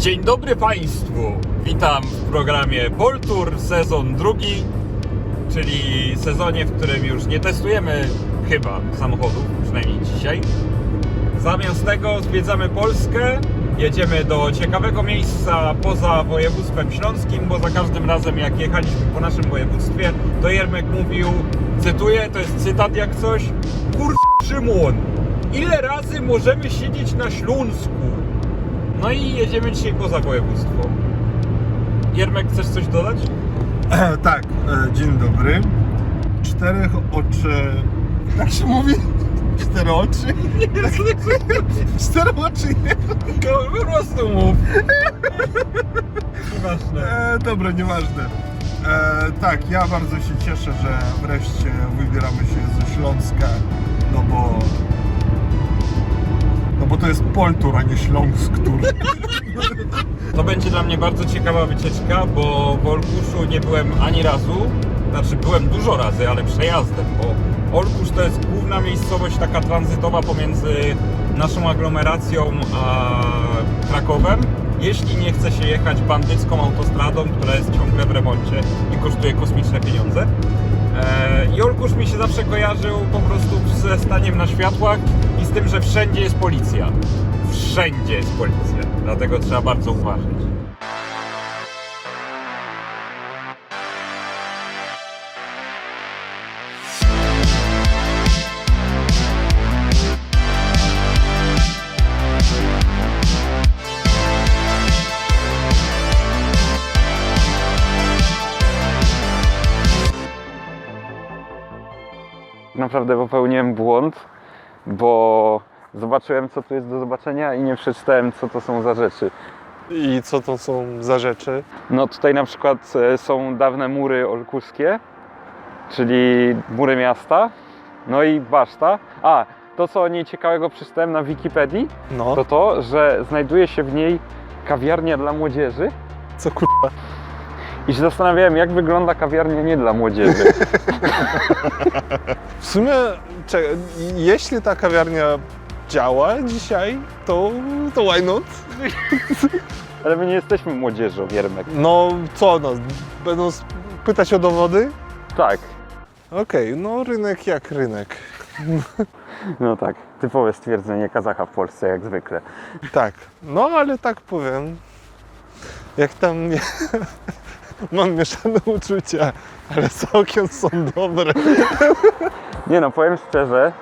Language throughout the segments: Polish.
Dzień dobry Państwu. Witam w programie Poltour sezon drugi, czyli sezonie, w którym już nie testujemy chyba samochodów, przynajmniej dzisiaj. Zamiast tego zwiedzamy Polskę, jedziemy do ciekawego miejsca poza województwem śląskim, bo za każdym razem jak jechaliśmy po naszym województwie, to Jermek mówił, cytuję, to jest cytat jak coś, kur... Szymon, ile razy możemy siedzieć na Śląsku? No i jedziemy dzisiaj poza województwo. Jermek, chcesz coś dodać? tak, e, dzień dobry. Czterech oczy. Jak się mówi? Cztery oczy? Cztery oczy nie. No, po prostu mów. Nieważne. E, dobra, nieważne. E, tak, ja bardzo się cieszę, że wreszcie wybieramy się ze Śląska, to jest Poltur, a nie Śląsk. To będzie dla mnie bardzo ciekawa wycieczka, bo w Olkuszu nie byłem ani razu. Znaczy byłem dużo razy, ale przejazdem, bo Olkusz to jest główna miejscowość taka tranzytowa pomiędzy naszą aglomeracją a Krakowem. Jeśli nie chce się jechać bandycką autostradą, która jest ciągle w remoncie i kosztuje kosmiczne pieniądze. E, I Olkusz mi się zawsze kojarzył po prostu ze staniem na światłach tym, że wszędzie jest policja. Wszędzie jest policja, dlatego trzeba bardzo uważać. naprawdę popełniłem błąd, bo zobaczyłem, co tu jest do zobaczenia i nie przeczytałem, co to są za rzeczy. I co to są za rzeczy? No tutaj na przykład e, są dawne mury olkuskie, czyli mury miasta, no i baszta. A, to co o niej ciekawego przeczytałem na Wikipedii, No, to to, że znajduje się w niej kawiarnia dla młodzieży co kurwa? I się zastanawiałem, jak wygląda kawiarnia nie dla młodzieży. W sumie, czekaj, jeśli ta kawiarnia działa dzisiaj, to, to why not? Ale my nie jesteśmy młodzieżą, Jermek. No co, no, będą s- pytać o dowody? Tak, Okej, no rynek jak rynek. no tak, typowe stwierdzenie Kazacha w Polsce, jak zwykle. Tak, no ale tak powiem, jak tam. Mam mieszane uczucia, ale całkiem są dobre. Nie no, powiem szczerze,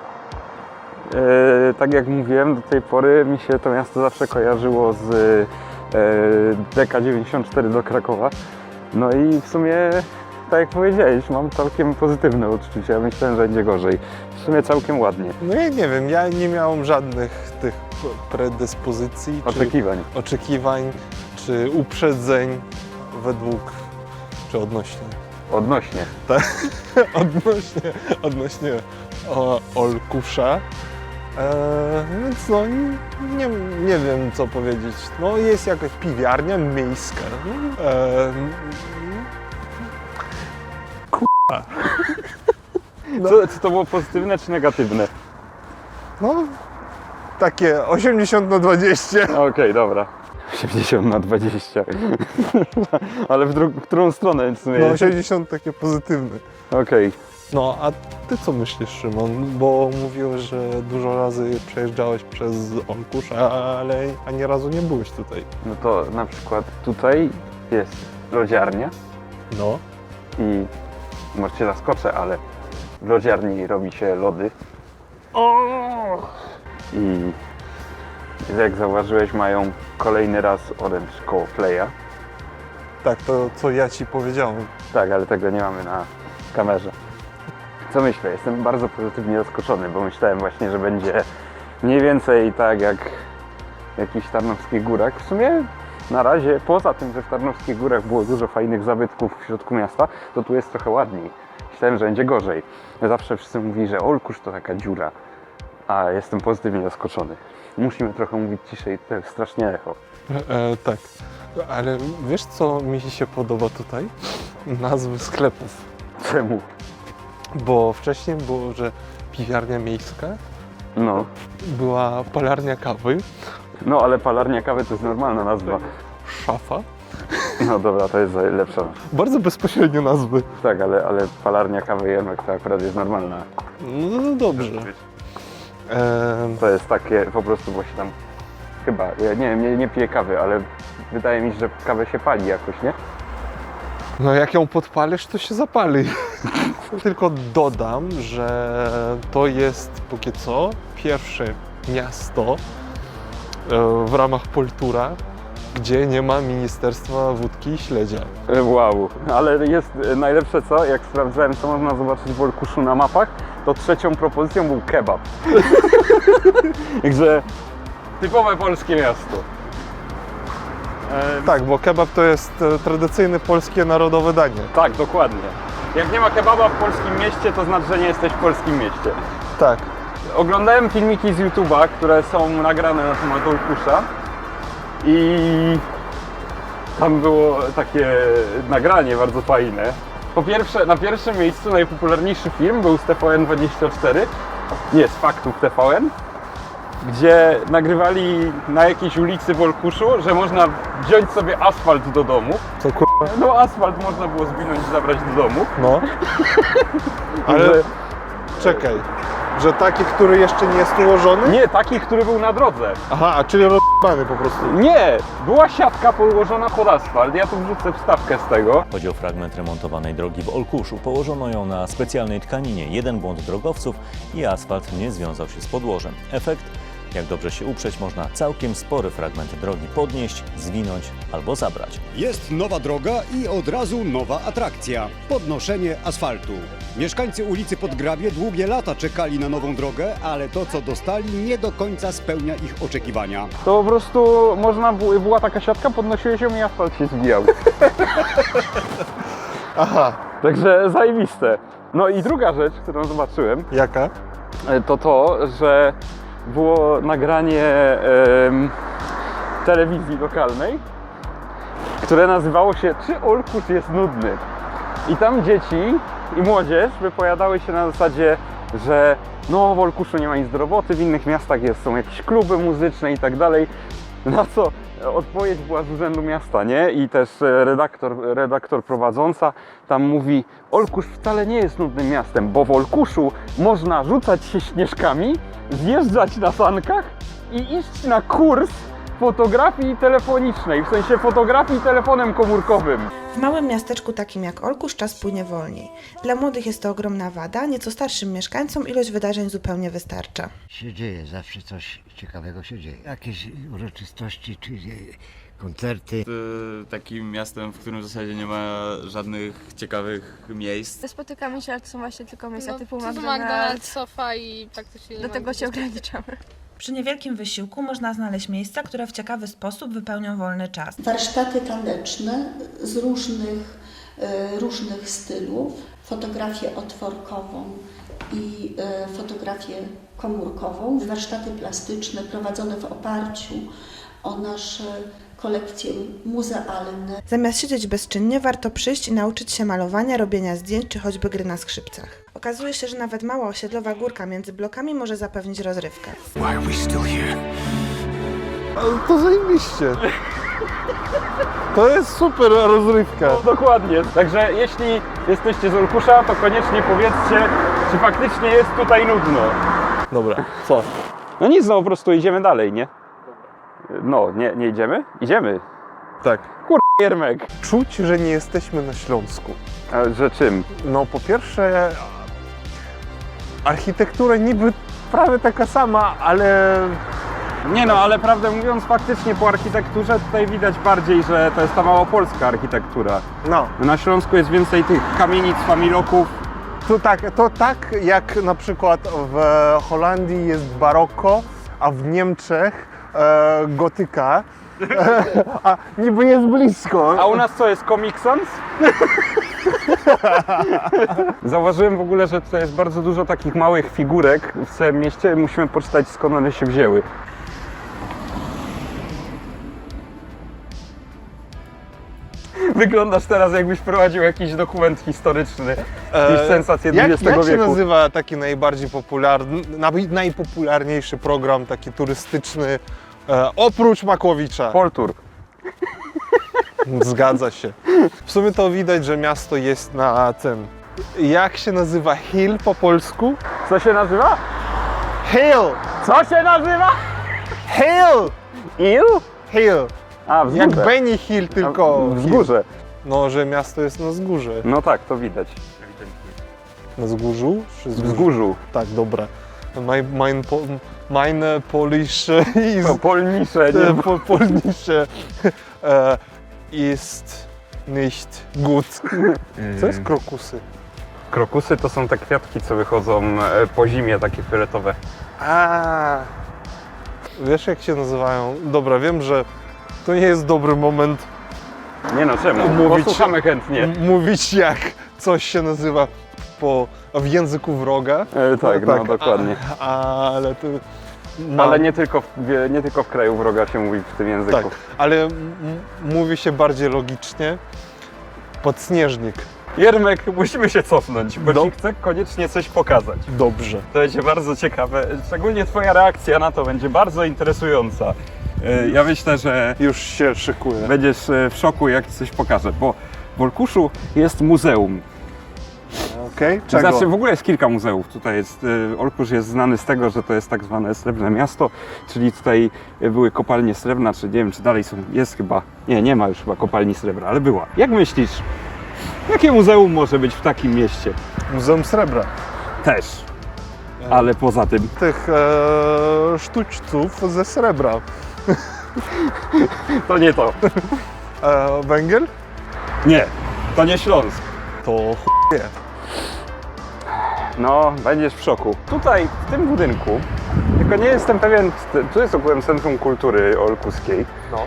e, tak jak mówiłem, do tej pory mi się to miasto zawsze kojarzyło z e, DK94 do Krakowa. No i w sumie, tak jak powiedziałeś, mam całkiem pozytywne odczucia. Myślałem, że będzie gorzej. W sumie całkiem ładnie. No ja nie wiem, ja nie miałem żadnych tych predyspozycji, czy Oczekiwań. oczekiwań, czy uprzedzeń według, czy odnośnie, Odnośnie. odnośnie, odnośnie o, Olkusza. Eee, więc no nie, nie wiem co powiedzieć. No jest jakaś piwiarnia miejska. Eee, No. Co, co to było pozytywne czy negatywne? no takie 80 na 20. Okej, dobra. 80 na 20. Ale w, dru- którą stronę w sumie? No 80 takie pozytywne. Okej. No, a ty co myślisz, Szymon? Bo mówiłeś, że dużo razy przejeżdżałeś przez Olkusz, ale ani razu nie byłeś tutaj. No to na przykład tutaj jest lodziarnia. No. i może cię zaskoczę, ale w lodziarni robi się lody. I jak zauważyłeś, mają kolejny raz Orange koło Playa. Tak, to co ja ci powiedziałem. Tak, ale tego nie mamy na kamerze. Co myślę? Jestem bardzo pozytywnie zaskoczony, bo myślałem właśnie, że będzie mniej więcej tak jak w jakichś Tarnowskich Górach. W sumie na razie, poza tym, że w Tarnowskich Górach było dużo fajnych zabytków w środku miasta, to tu jest trochę ładniej. Myślałem, że będzie gorzej. Zawsze wszyscy mówili, że Olkusz to taka dziura, a jestem pozytywnie zaskoczony. Musimy trochę mówić ciszej, to jest strasznie echo. E, tak. Ale wiesz, co mi się podoba tutaj? Nazwy sklepów. Czemu? Bo wcześniej było, że piwiarnia miejska, No, była palarnia kawy No ale palarnia kawy to jest normalna nazwa. Szafa? No dobra, to jest lepsza. Bardzo bezpośrednio nazwy. Tak, ale, ale palarnia kawy Jermek to akurat jest normalna. No, no dobrze. To jest takie po prostu właśnie tam chyba, ja nie wiem, nie, nie piję kawy, ale wydaje mi się, że kawę się pali jakoś, nie? No jak ją podpalisz, to się zapali. Tylko dodam, że to jest póki co pierwsze miasto e, w ramach Poltura, gdzie nie ma Ministerstwa Wódki i Śledzia. E, Wow, ale jest najlepsze co, jak sprawdzałem co można zobaczyć w Olkuszu na mapach, to trzecią propozycją był kebab. Także typowe polskie miasto. Tak, bo kebab to jest e, tradycyjne polskie narodowe danie. tak, dokładnie. Jak nie ma kebaba w polskim mieście, to znaczy, że nie jesteś w polskim mieście. Tak. Oglądałem filmiki z YouTube'a, które są nagrane na temat Olkusza i tam było takie nagranie bardzo fajne. Po pierwsze, na pierwszym miejscu najpopularniejszy film był z TVN24, nie, z faktów TVN, gdzie nagrywali na jakiejś ulicy w Olkuszu, że można wziąć sobie asfalt do domu. To kurwa. No asfalt można było zwinąć i zabrać do domu. No. Ale czekaj, że taki, który jeszcze nie jest ułożony? Nie, taki, który był na drodze. Aha, a czyli rozbany po prostu. Nie, była siatka położona pod asfalt. Ja tu wrzucę wstawkę z tego. Chodzi o fragment remontowanej drogi w Olkuszu. Położono ją na specjalnej tkaninie. Jeden błąd drogowców i asfalt nie związał się z podłożem. Efekt? Jak dobrze się uprzeć, można całkiem spory fragment drogi podnieść, zwinąć albo zabrać. Jest nowa droga i od razu nowa atrakcja podnoszenie asfaltu. Mieszkańcy ulicy Podgrabie długie lata czekali na nową drogę, ale to co dostali nie do końca spełnia ich oczekiwania. To po prostu można, była taka siatka, podnosiłeś ją i asfalt się zwijał. Aha, Także zajebiste. No i druga rzecz, którą zobaczyłem, jaka? e, to to, że było nagranie telewizji lokalnej, które nazywało się Czy Olkusz jest nudny? I tam dzieci i młodzież wypowiadały się na zasadzie, że no w Olkuszu nie ma nic do roboty, w innych miastach jest, są jakieś kluby muzyczne i tak dalej. Na co odpowiedź była z Urzędu Miasta, nie? I też e, redaktor, redaktor prowadząca tam mówi Olkusz wcale nie jest nudnym miastem, bo w Olkuszu można rzucać się śnieżkami, zjeżdżać na sankach i iść na kurs fotografii telefonicznej, w sensie fotografii telefonem komórkowym. W małym miasteczku takim jak Olkusz czas płynie wolniej. Dla młodych jest to ogromna wada, nieco starszym mieszkańcom ilość wydarzeń zupełnie wystarcza. się dzieje, zawsze coś ciekawego się dzieje. Jakieś uroczystości czy koncerty. y, takim miastem, w którym w zasadzie nie ma żadnych ciekawych miejsc. Spotykamy się, ale to są właśnie tylko miejsca No, typu to McDonald's. McDonald's, sofa i praktycznie nie Do ma tego nic się ograniczamy. Przy niewielkim wysiłku można znaleźć miejsca, które w ciekawy sposób wypełnią wolny czas. warsztaty taneczne z różnych, e, różnych stylów, fotografię otworkową i e, fotografię komórkową, warsztaty plastyczne prowadzone w oparciu o nasze kolekcje muzealne. Zamiast siedzieć bezczynnie, warto przyjść i nauczyć się malowania, robienia zdjęć czy choćby gry na skrzypcach. Okazuje się, że nawet mała osiedlowa górka między blokami może zapewnić rozrywkę. Ale to zajebiście. To jest super rozrywka. No, dokładnie. Także jeśli jesteście z Olkusza, to koniecznie powiedzcie, czy faktycznie jest tutaj nudno. Dobra, co? No nic, no po prostu idziemy dalej, nie? No, nie, nie idziemy? Idziemy. Tak. Jermek. Czuć, że nie jesteśmy na Śląsku. A że czym? No po pierwsze, architektura niby prawie taka sama, ale Nie no, ale prawdę mówiąc, faktycznie po architekturze tutaj widać bardziej, że to jest ta małopolska architektura. no, Na Śląsku jest więcej tych kamienic, familoków. to tak, to tak jak na przykład w Holandii jest baroko, a w Niemczech e, gotyka. a niby jest blisko. A u nas co jest Comic Sans? Zauważyłem w ogóle, że tutaj jest bardzo dużo takich małych figurek w całym mieście. Musimy poczytać skąd one się wzięły. Wyglądasz teraz jakbyś prowadził jakiś dokument historyczny niż E, jak, XX jak się wieku. nazywa taki najbardziej popularny, naj- najpopularniejszy program taki turystyczny E, oprócz Makłowicza. Poltur. Zgadza się. W sumie to widać, że miasto jest na tym. Jak się nazywa hill po polsku? Co się nazywa? Hill! Co się nazywa? Hill! Il? Hill! A, wzgórze. Jak Benny Hill, tylko. Wzgórze. No, że miasto jest na wzgórze. No tak, to widać. Na wzgórzu? Czy wzgórzu? Wzgórzu. Tak, dobra. Mein, mein, po, meine Polish ist, To polnicze, nie? po, Polnische e, ist nicht gut. Co jest krokusy? Krokusy to są te kwiatki, co wychodzą e, po zimie, takie fioletowe. A, wiesz jak się nazywają? Dobra, wiem, że to nie jest dobry moment Nie no, czemu? Mówić- Posłuchamy chętnie. mówić jak coś się nazywa po, w języku wroga. E, tak, no dokładnie. A, ale to... mam- Ale nie tylko, w, nie tylko w kraju wroga się mówi w tym języku. Tak, ale mówi się bardziej logicznie. Podśnieżnik. Jermek, musimy się cofnąć, bo Do- ci chcę koniecznie coś pokazać. Dobrze. To będzie bardzo ciekawe. Szczególnie Twoja reakcja na to będzie bardzo interesująca. E, Ja myślę, że Już się szykuję. będziesz e, w szoku, jak coś pokażę, bo w Olkuszu jest muzeum. Okej, czego? Znaczy w ogóle jest kilka muzeów. Tutaj jest, e, Olkusz jest znany z tego, że to jest tak zwane srebrne miasto, czyli tutaj e, były kopalnie srebrna, czy nie wiem, czy dalej są, jest chyba, nie, nie ma już chyba kopalni srebra, ale była. Jak myślisz, jakie muzeum może być w takim mieście? Muzeum Srebra. Też. Ale poza tym, Tych e, sztućców ze srebra. to nie to. E, węgiel? Nie, to nie Śląsk. To chuje. No, będziesz w szoku. Tutaj, w tym budynku, tylko nie jestem pewien, tu jest ogółem Centrum Kultury Olkuskiej, No.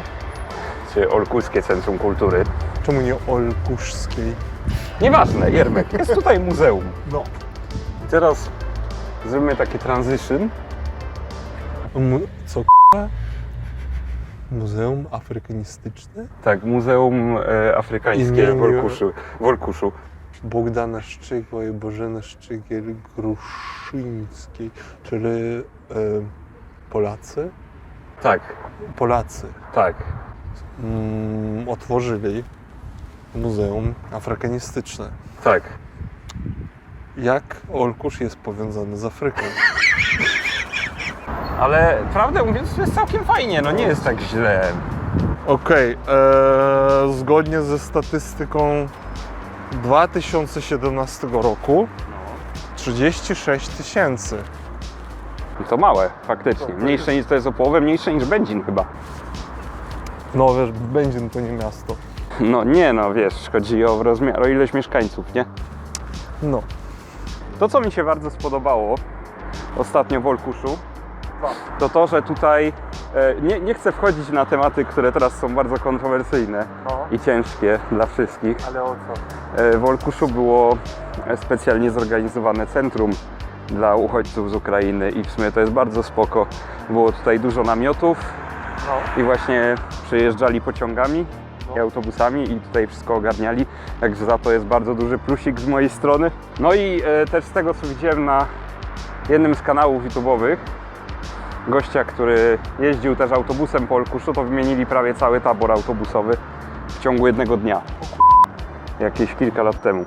czy Olkuskie Centrum Kultury. Czemu nie olkuszskiej? Nieważne, Jermek, jest tutaj muzeum. No. I teraz zrobimy taki transition. Mu, co k***a? Muzeum Afrykanistyczne? Tak, Muzeum e, Afrykańskie w Olkuszu. W Olkuszu. Bogdana Szczygła i Bożena Szczygiel-Gruszyńskiej, czyli e, Polacy? Tak, Polacy tak. mm, otworzyli Muzeum Afrykanistyczne. Tak. Jak Olkusz jest powiązany z Afryką? Ale prawdę mówiąc, to jest całkiem fajnie, no nie jest tak źle. Okej, e, zgodnie ze statystyką 2017 roku 36 tysięcy. To małe, faktycznie. Mniejsze niż to jest o połowę, mniejsze niż Będzin chyba. No wiesz, Będzin to nie miasto. No nie no, wiesz, chodzi o rozmiar, o ilość mieszkańców, nie? No. To, co mi się bardzo spodobało ostatnio w Olkuszu, to to, że tutaj nie, nie chcę wchodzić na tematy, które teraz są bardzo kontrowersyjne i ciężkie dla wszystkich. Ale o co? E, W Olkuszu było e, specjalnie zorganizowane centrum dla uchodźców z Ukrainy i w sumie to jest bardzo spoko. Było tutaj dużo namiotów i właśnie przyjeżdżali pociągami i autobusami i tutaj wszystko ogarniali, także za to jest bardzo duży plusik z mojej strony. No i e, też z tego co widziałem na jednym z kanałów YouTube'owych, gościa, który jeździł też autobusem po Olkuszu, to wymienili prawie cały tabor autobusowy w ciągu jednego dnia. Jakieś kilka lat temu.